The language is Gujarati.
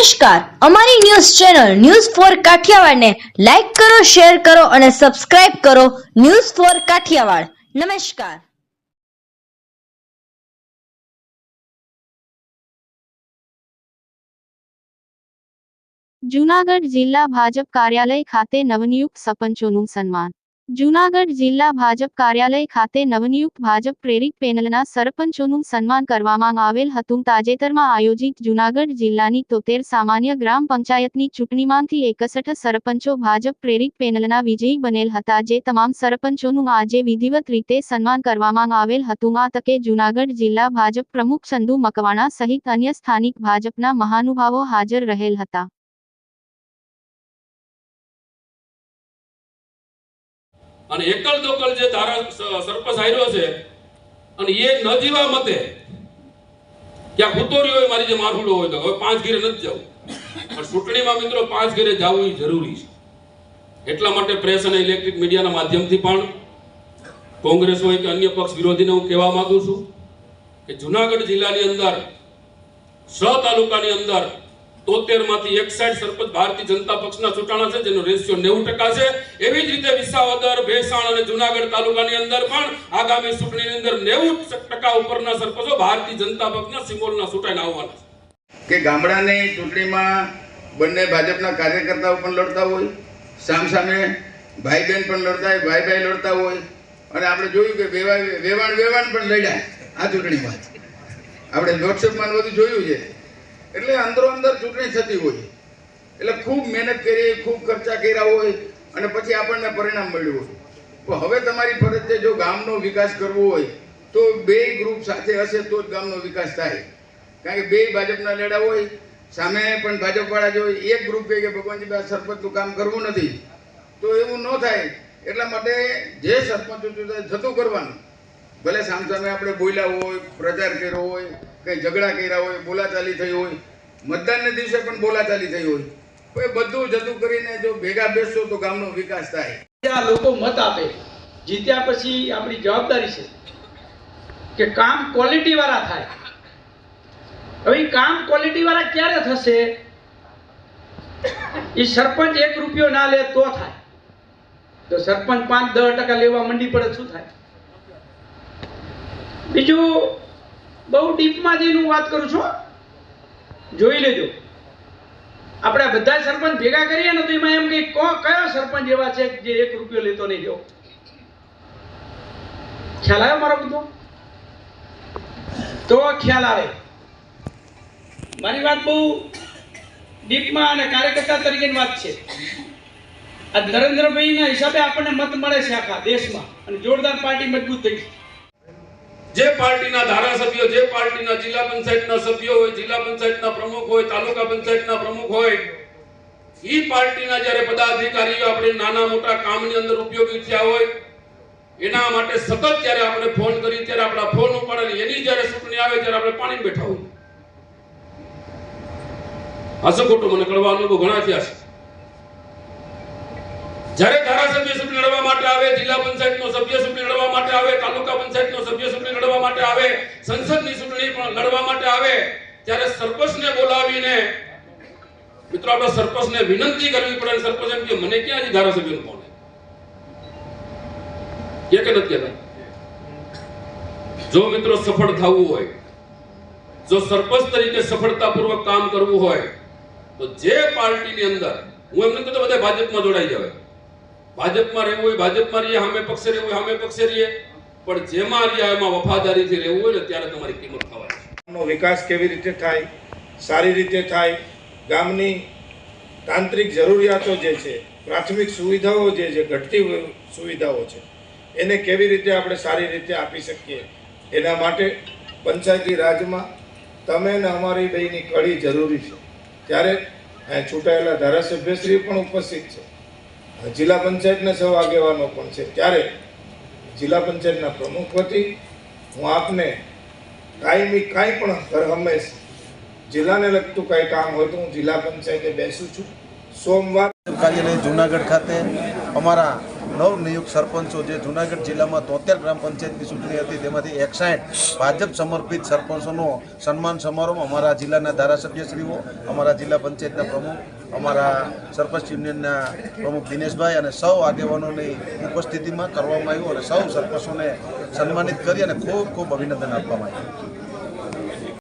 નમસ્કાર. અમારી ન્યૂઝ ચેનલ ન્યૂઝ ફોર કાઠિયાવાડને લાઈક કરો, શેર કરો અને સબસ્ક્રાઇબ કરો ન્યૂઝ ફોર કાઠિયાવાડ. નમસ્કાર. જૂનાગઢ જિલ્લા ભાજપ કાર્યાલય ખાતે નવનિયુક્ત સરપંચોનું સન્માન. જૂનાગઢ જિલ્લા ભાજપ કાર્યાલય ખાતે નવનિયુક્ત ભાજપ પ્રેરિત પેનલના સરપંચોનું સન્માન કરવામાં આવેલ હતું. તાજેતરમાં આયોજિત જૂનાગઢ જિલ્લાની તોતેર સામાન્ય ગ્રામ પંચાયતની ચૂંટણીમાંથી એકસઠ સરપંચો ભાજપ પ્રેરિત પેનલના વિજયી બનેલ હતા. જે તમામ સરપંચોનું આજે વિધિવત રીતે સન્માન કરવામાં આવેલ હતું. આ તકે જૂનાગઢ જિલ્લા ભાજપ પ્રમુખ ચંદુ મકવાણા સહિત અન્ય સ્થાનિક ભાજપના મહાનુભાવો હાજર રહેલ હતા. અને એકલ દોકલ જે ધારા સ- સરપંચ છે, અને એ ન જીવા મતે ક્યાં કૂતોરી હોય મારી જે માથુડો હોય તો, હવે પાંચ ઘેરે નથી જવું. પણ ચૂંટણીમાં મિત્રો પાંચ ઘેરે જવું એ જરૂરી છે. એટલા માટે પ્રેસ અને ઇલેક્ટ્રિક મીડિયાના માધ્યમથી પણ કોંગ્રેસ હોય કે અન્ય પક્ષ વિરોધીને હું કહેવા માંગુ છું કે જુનાગઢ જિલ્લાની અંદર છ તાલુકાની અંદર તોતેરમાંથી એકસાઠ સરપંચ ભારતીય જનતા પક્ષના ચૂંટાણા છે, જેનો રેશિયો નેવું ટકા છે. એવી જ રીતે વિસાવદર, ભેસાણ અને જુનાગઢ તાલુકાની અંદર પણ આગામી ચૂંટણીની અંદર નેવું ટકા ઉપરના સરપંચો ભારતીય જનતા પક્ષના સિમ્બોલના ચૂંટાઈને આવવાના છે. કે ગામડાની ચૂંટણીમાં બંને ભાજપના કાર્યકર્તાઓ પણ લડતા હોય, સામસામે ભાઈ બહેન પણ લડતા હોય ભાઈ ભાઈ લડતા હોય, અને આપણે જોયું કે વેવાણ વેવાણ પણ લડ્યા આ ચૂંટણીમાં. આપણે લોકસભામાં બધું જોયું છે. એટલે અંદરો અંદર ચૂંટણી થતી હોય. એટલે ખૂબ મહેનત કરી, ખૂબ ખર્ચા કર્યા હોય અને પછી આપણને પરિણામ મળ્યું હોય. તો હવે તમારી ફરજ છે જો ગામનો વિકાસ કરવો હોય, તો બે ગ્રુપ સાથે હશે તો જ ગામનો વિકાસ થાય. કારણ કે બે ભાજપના લેડા હોય, સામે પણ ભાજપવાળા જો એક ગ્રુપ કહે કે ભગવાનજી આ સરપંચનું કામ કરવું નથી. તો એવું ન થાય. એટલા માટે જે સરપંચો થતું કરવાનું. ભલે સામસામે આપણે બોલ્યા હોય, પ્રચાર કર્યો હોય, કંઈ ઝઘડા કર્યા હોય, બોલાચાલી થઈ હોય, મતદાનને દિવસે પણ બોલાચાલી થઈ હોય. એ બધું જતું કરીને જો ભેગા બેસશો તો ગામનો વિકાસ થાય. આ લોકો મત આપે, જીત્યા પછી આપણી જવાબદારી છે કે કામ ક્વોલિટી વાળા થાય. હવે કામ ક્વોલિટી વાળા ક્યારે થશે? એ સરપંચ એક રૂપિયો ના લે તો થાય. તો સરપંચ પાંચ દસ ટકા લેવા મંડી પડે શું થાય? બીજું બહુ ડીપમાં જઈને હું વાત કરું છું જોઈ લેજો. આપણે બધા સરપંચ ભેગા કરીએ ને તો એમાં એમ કે કયો સરપંચ એવા છે જે એક રૂપિયો લેતો નહીં જો ખ્યાલ આવ્યો મારો બધો? તો ખ્યાલ આવે. મારી વાત બહુ ડીપમાં અને કાર્યકર્તા તરીકેની વાત છે. આ નરેન્દ્રભાઈના હિસાબે આપણને મત મળે છે આખા દેશમાં અને જોરદાર પાર્ટી મજબૂત થઈ છે. જે પાર્ટીના ધારાસભ્યો, જે પાર્ટીના જિલ્લા પંચાયતના સભ્યો હોય, જિલ્લા પંચાયતના પ્રમુખ હોય, તાલુકા પંચાયતના પ્રમુખ હોય એ પાર્ટીના જ્યારે પદાધિકારીઓ આપણે નાના મોટા કામની અંદર ઉપયોગી થયા હોય, એના માટે સતત જ્યારે આપણે ફોન કરી ત્યારે આપણા ફોન ઉપાડે એની જ્યારે ચૂંટણી આવે ત્યારે આપણે પાણી બેઠા હોય હાસો ખોટું મને કરવા અનુભવ ઘણા થયા છે. જ્યારે ધારાસભ્ય ચૂંટણી લડવા માટે આવે, જિલ્લા પંચાયતનો સભ્ય ચૂંટણી લડવા માટે આવે, તાલુકા પંચાયતનો સભ્ય ચૂંટણી લડવા માટે આવે, સંસદની ચૂંટણી પણ લડવા માટે આવે, ત્યારે સરપંચને બોલાવીને, મિત્રો, આપણે સરપંચને વિનંતી કરવી પડે સરપંચ એમ કે, મને ક્યાં હજી ધારાસભ્યનું ફોન કે કે નથી કહેતા. જો મિત્રો સફળ થવું હોય, જો સરપંચ તરીકે સફળતાપૂર્વક કામ કરવું હોય, તો જે પાર્ટીની અંદર, હું એમ નથી કહેતો, બધા ભાજપમાં જોડાઈ જાવે ભાજપમાં રહેવું હોય, ભાજપમાં રહીએ, સામે પક્ષે રહેવું હોય, સામે પક્ષે રહીએ. પણ જેમાં રહ્યા એમાં વફાદારીથી રહેવું હોય ને ત્યારે તમારી કિંમત થવાય ગામનો વિકાસ કેવી રીતે થાય, સારી રીતે થાય, ગામની તાંત્રિક જરૂરિયાતો જે છે, પ્રાથમિક સુવિધાઓ જે છે, ઘટતી સુવિધાઓ છે, એને કેવી રીતે આપણે સારી રીતે આપી શકીએ? એના માટે પંચાયતી રાજમાં તમે ને અમારી બેયની કડી જરૂરી છે. ત્યારે ચૂંટાયેલા ધારાસભ્યશ્રી પણ ઉપસ્થિત છે. જિલ્લા પંચાયતના સૌ આગેવાનો પણ છે. ત્યારે જિલ્લા પંચાયતના પ્રમુખ વતી હું આપને કાયમી કાંઈ પણ હર હંમેશ જિલ્લાને લગતું કાંઈ કામ હોય તો હું જિલ્લા પંચાયતે બેસું છું. સોમવાર કાર્યાલય જુનાગઢ ખાતે અમારા નવનિયુક્ત સરપંચો જે જુનાગઢ જિલ્લામાં તોતેર ગ્રામ પંચાયતની ચૂંટણી હતી, તેમાંથી એકસાઠ ભાજપ સમર્પિત સરપંચોનો સન્માન સમારોહ અમારા જિલ્લાના ધારાસભ્યશ્રીઓ, અમારા જિલ્લા પંચાયતના પ્રમુખ અમારા સરપંચ યુનિયનના પ્રમુખ દિનેશભાઈ અને સૌ આગેવાનોની ઉપસ્થિતિમાં કરવામાં આવ્યું અને સૌ સરપંચોને સન્માનિત કરી અને ખૂબ ખૂબ અભિનંદન આપવામાં આવ્યું.